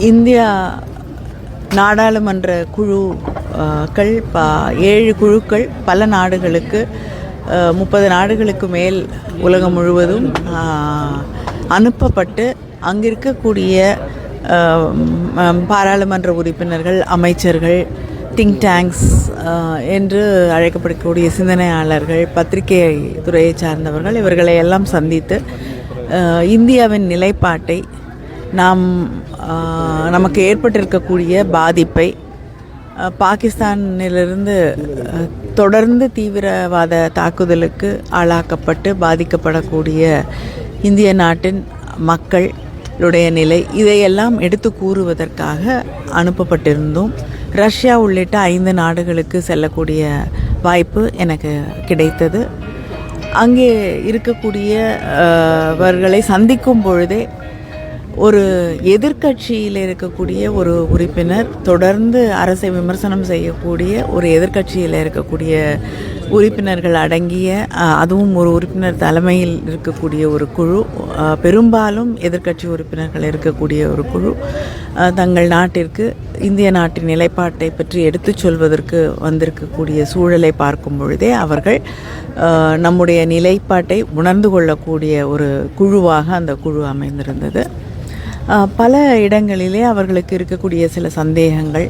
India நாடாளுமன்ற குழுக்கள் ப ஏழு குழுக்கள் பல நாடுகளுக்கு முப்பது நாடுகளுக்கு மேல் உலகம் முழுவதும் அனுப்பப்பட்டு அங்கிருக்கக்கூடிய பாராளுமன்ற உறுப்பினர்கள் அமைச்சர்கள் திங்க் டேங்க்ஸ் என்று அழைக்கப்படக்கூடிய சிந்தனையாளர்கள் பத்திரிகை துறையை சார்ந்தவர்கள் இவர்களை எல்லாம் சந்தித்து இந்தியாவின் நிலைப்பாட்டை நாம் நமக்கு ஏற்பட்டிருக்கக்கூடிய பாதிப்பை பாகிஸ்தானிலிருந்து தொடர்ந்து தீவிரவாத தாக்குதலுக்கு ஆளாக்கப்பட்டு பாதிக்கப்படக்கூடிய இந்திய நாட்டின் மக்களுடைய நிலை இதையெல்லாம் எடுத்து கூறுவதற்காக அனுப்பப்பட்டிருந்தோம். ரஷ்யா உள்ளிட்ட ஐந்து நாடுகளுக்கு செல்லக்கூடிய வாய்ப்பு எனக்கு கிடைத்தது. அங்கே இருக்கக்கூடியவர்களை சந்திக்கும் பொழுதே ஒரு எதிர்க்கட்சியில் இருக்கக்கூடிய ஒரு உறுப்பினர் தொடர்ந்து அரசை விமர்சனம் செய்யக்கூடிய ஒரு எதிர்க்கட்சியில் இருக்கக்கூடிய உறுப்பினர்கள் அடங்கிய அதுவும் ஒரு உறுப்பினர் தலைமையில் இருக்கக்கூடிய ஒரு குழு பெரும்பாலும் எதிர்க்கட்சி உறுப்பினர்கள் இருக்கக்கூடிய ஒரு குழு தங்கள் நாட்டிற்கு இந்திய நாட்டின் நிலைப்பாட்டை பற்றி எடுத்துச் சொல்வதற்கு வந்திருக்கக்கூடிய சூழலை பார்க்கும் பொழுதே அவர்கள் நம்முடைய நிலைப்பாட்டை உணர்ந்து கொள்ளக்கூடிய ஒரு குழுவாக அந்த குழு அமைந்திருந்தது. பல இடங்களிலே அவர்களுக்கு இருக்கக்கூடிய சில சந்தேகங்கள்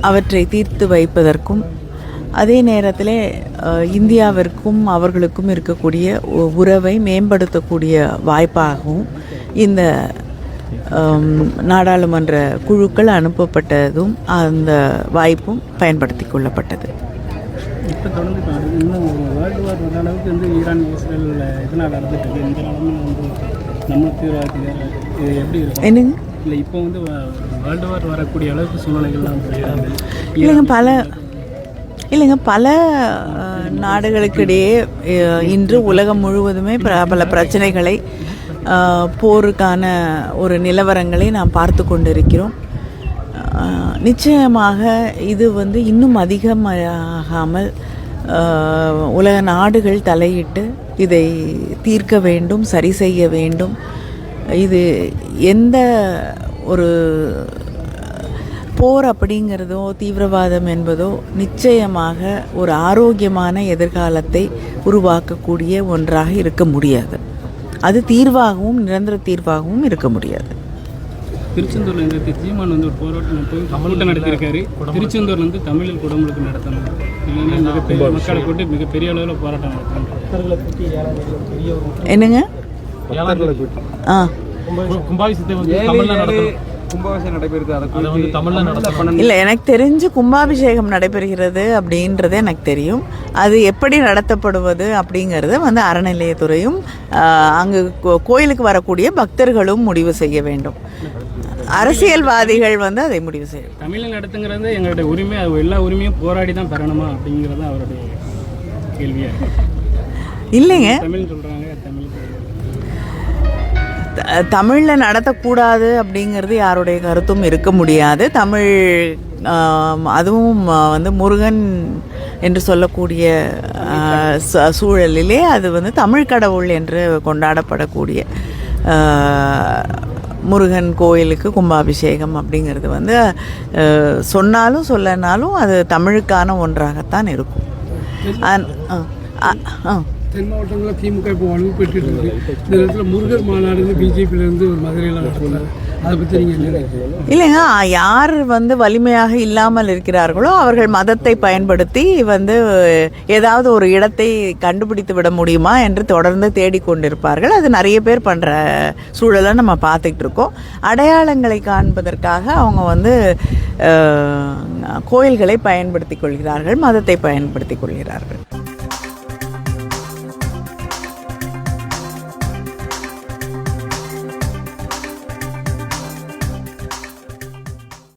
அவற்றை தீர்த்து வைப்பதற்கும் அதே நேரத்தில் இந்தியாவிற்கும் அவர்களுக்கும் இருக்கக்கூடிய உ- உறவை மேம்படுத்தக்கூடிய வாய்ப்பாகவும் இந்த நாடாளுமன்ற குழுக்கள் அனுப்பப்பட்டதும் அந்த வாய்ப்பும் பயன்படுத்தி கொள்ளப்பட்டது. இப்போ தொடர்ந்து இன்னும் வேர்ல்டு வார் அளவுக்கு வந்து ஈரான் இஸ்ரேல் இதனால் நடந்துட்டு இருக்கு. இந்த வந்து நம்ம தீவிரவாதிகள் இது எப்படி இருக்கும்? என்னங்க? இல்லை இப்போ வந்து வேர்ல்டு வார் வரக்கூடிய அளவுக்கு சூழ்நிலைகள்லாம் இல்லைங்க பல இல்லைங்க பல நாடுகளுக்கிடையே இன்று உலகம் முழுவதுமே பல- பிரச்சனைகளை போருக்கான ஒரு நிலவரங்களை நாம் பார்த்து கொண்டிருக்கிறோம். நிச்சயமாக இது வந்து இன்னும் அதிகமாகாமல் உலக நாடுகள் தலையிட்டு இதை தீர்க்க வேண்டும் சரி செய்ய வேண்டும். இது எந்த ஒரு போர் அப்படிங்கிறதோ தீவிரவாதம் என்பதோ நிச்சயமாக ஒரு ஆரோக்கியமான எதிர்காலத்தை உருவாக்கக்கூடிய ஒன்றாக இருக்க முடியாது. அது தீர்வாகவும் நிரந்தர தீர்வாகவும் இருக்க முடியாது. திருச்செந்தூர்ல இந்த சீமான் வந்து ஒரு போராட்டம் போய் கூட்டம் நடத்தியிருக்காரு. திருச்செந்தூர்ல இருந்து தமிழில் குடமுழுக்கு நடத்தணும். இல்லைன்னா மிகப்பெரிய மக்களை கூட்டி மிகப்பெரிய அளவில் போராட்டம் நடத்தணும். என்னங்க? ஆ. கும்பாபிஷத்தை வந்து தமிழ்ல நடத்தணும். கும்பாபிஷேகம் நடைபெறுது. அதை அதை வந்து தமிழ்ல நடத்தணும். இல்லை எனக்கு தெரிஞ்சு கும்பாபிஷேகம் நடைபெறுகிறது அப்படின்றது எனக்கு தெரியும். அது எப்படி நடத்தப்படுவது அப்படிங்கிறது வந்து அறநிலையத்துறையும் அங்கு கோ- கோயிலுக்கு வரக்கூடிய பக்தர்களும் முடிவு செய்ய வேண்டும். அரசியல்வாதிகள் வந்து அதை முடிவு செய்யும் தமிழில் நடத்துங்கிறது எங்களுடைய உரிமை. அது எல்லா உரிமையும் போராடி தான் பெறணுமா அப்படிங்கிறது தான் அவருடைய கேள்வியா இருக்கு. இல்லைங்க. தமிழ் சொல்றாங்க தமிழ் தமிழ்ல நடத்தக்கூடாது அப்படிங்கிறது யாருடைய கருத்தும் இருக்க முடியாது. தமிழ் அதுவும் வந்து முருகன் என்று சொல்லக்கூடிய சூழலிலே அது வந்து தமிழ் கடவுள் என்று கொண்டாடப்படக்கூடிய முருகன் கோயிலுக்கு கும்பாபிஷேகம் அப்படிங்கிறது வந்து சொன்னாலும் சொல்லனாலும் அது தமிழுக்கான ஒன்றாகத்தான் இருக்கும். ஆ, ஆ. தென் மாவட்டங்களில் திமுக இப்போ வலுவு பெற்றுட்டு இருக்கு. இந்த இடத்துல முருகர் மாநாடு பிஜேபியிலேருந்து ஒரு மதுரையில் நடத்துனாங்க அதை பற்றி நீங்கள் என்ன இல்லைங்க யார் வந்து வலிமையாக இல்லாமல் இருக்கிறார்களோ அவர்கள் மதத்தை பயன்படுத்தி வந்து ஏதாவது ஒரு இடத்தை கண்டுபிடித்து விட முடியுமா என்று தொடர்ந்து தேடிக்கொண்டிருப்பார்கள். அது நிறைய பேர் பண்ணுற சூழலை நம்ம பார்த்துக்கிட்டு இருக்கோம். அடையாளங்களை காண்பதற்காக அவங்க வந்து கோயில்களை பயன்படுத்திக் கொள்கிறார்கள் மதத்தை பயன்படுத்திக் கொள்கிறார்கள்.